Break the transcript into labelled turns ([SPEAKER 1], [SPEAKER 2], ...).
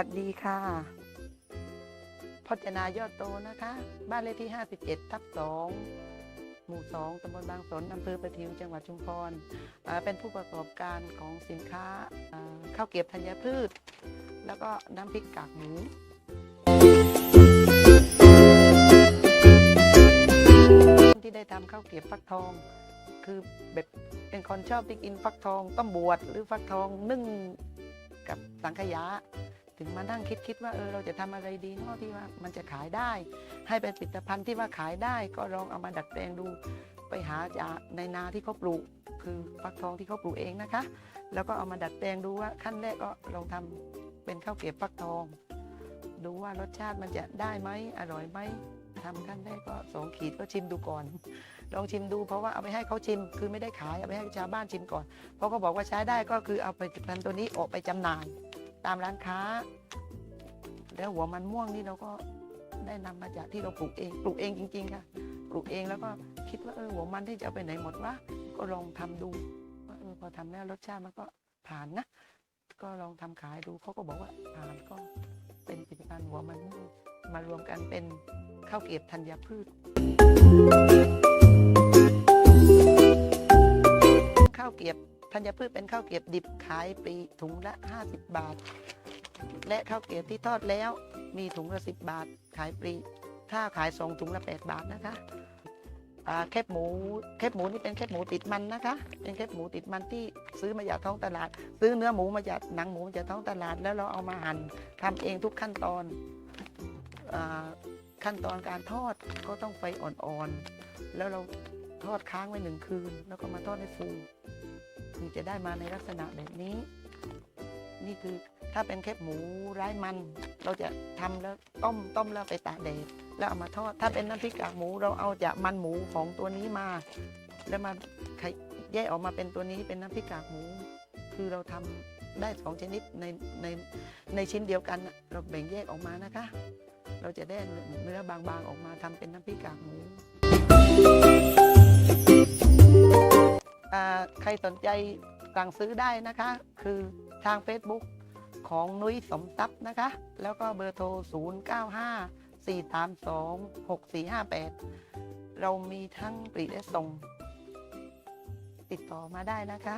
[SPEAKER 1] วัสดีค่ะ พจนายอดโตนะคะ บ้านเลขที่ 57 ทับ 2 หมู่ 2ตำบลบางสนอำเภอประทิวจังหวัดชุมพร เป็นผู้ประกอบการของสินค้าข้าวเกรียบธัญพืช แล้วก็น้ำพริกกากหมูที่ได้ทำข้าวเกรียบฟักทอง คือแบบเป็นคนชอบที่กินฟักทองต้มบวชหรือฟักทองนึ่งกับสังขยา ถึงมานั่งคิดคิดว่าเออเราจะทำอะไรดีเนาะที่ว่ามันจะขายได้ ให้เป็นผลิตภัณฑ์ที่ว่าขายได้ก็ลองเอามาดัดแปลงดูไปหาจากในนาที่เขาปลูก คือฟักทองที่เขาปลูกเองนะคะ แล้วก็เอามาดัดแปลงดูว่าขั้นแรกก็ลองทำเป็นข้าวเกรียบฟักทอง ดูว่ารสชาติมันจะได้ไหมอร่อยไหมทำขั้นแรกก็สองขีดก็ชิมดูก่อน ลองชิมดูเพราะว่าเอาไปให้เขาชิม คือไม่ได้ขายเอาไปให้ชาวบ้านชิมก่อนเพราะเขาบอกว่าใช้ได้ก็คือเอาผลิตภัณฑ์ตัวนี้ออกไปจำหน่าย ตามร้านค้า แล้วหัวมันม่วงนี่เราก็ได้นำมาจากที่เราปลูกเอง ปลูกเองจริง ๆ ค่ะ ปลูกเองแล้วก็คิดว่าเออหัวมันที่จะเอาไปไหนหมดวะก็ลองทำดูว่าเออพอทำแล้วรสชาติมันก็ผ่านนะ ก็ลองทำขายดูเขาก็บอกว่าผ่านก็เป็นผลิตภัณฑ์หัวมันม่วงมารวมกันเป็นข้าวเกรียบธัญพืช ข้าวเกรียบ ธัญพืชเป็นข้าวเกรียบดิบขายปีถุงละ 50 บาท และข้าวเกรียบที่ทอดแล้วมีถุงละ 10 บาท ขายปลีถ้าขายสองถุงละ 8 บาทนะคะแคบหมูแคบหมูนี่เป็นแคบหมูติดมันนะคะ เป็นแคบหมูติดมันที่ซื้อมาจากท้องตลาด ซื้อเนื้อหมูมาจากหนังหมูจากท้องตลาด แล้วเราเอามาหั่นทำเองทุกขั้นตอนอขั้นตอนการทอดก็ต้องไฟอ่อนๆ แล้วเราทอดค้างไว้หนึ่งคืน แล้วก็มาทอดให้ฟู ถึงจะได้มาในลักษณะแบบนี้ นี่คือถ้าเป็นแคบหมูไร้มัน เราจะทำแล้วต้มต้มแล้วไปตากแดดแล้วเอามาทอด ถ้าเป็นน้ำพริกกากหมูเราเอาจากมันหมูของตัวนี้มา แล้วมาแยกออกมาเป็นตัวนี้เป็นน้ำพริกกากหมู คือเราทำได้สองชนิดในในในชิ้นเดียวกันเราแบ่งแยกออกมานะคะ เราจะได้เนื้อบางๆออกมาทำเป็นน้ำพริกกากหมู ใครสนใจสั่งซื้อได้นะคะ คือทาง Facebook ของนุ้ยสมทรัพย์นะคะ แล้วก็เบอร์โทร 0 9 5 4 3 2 6 4 5 8 เรามีทั้งปรีและส่ง ติดต่อมาได้นะคะ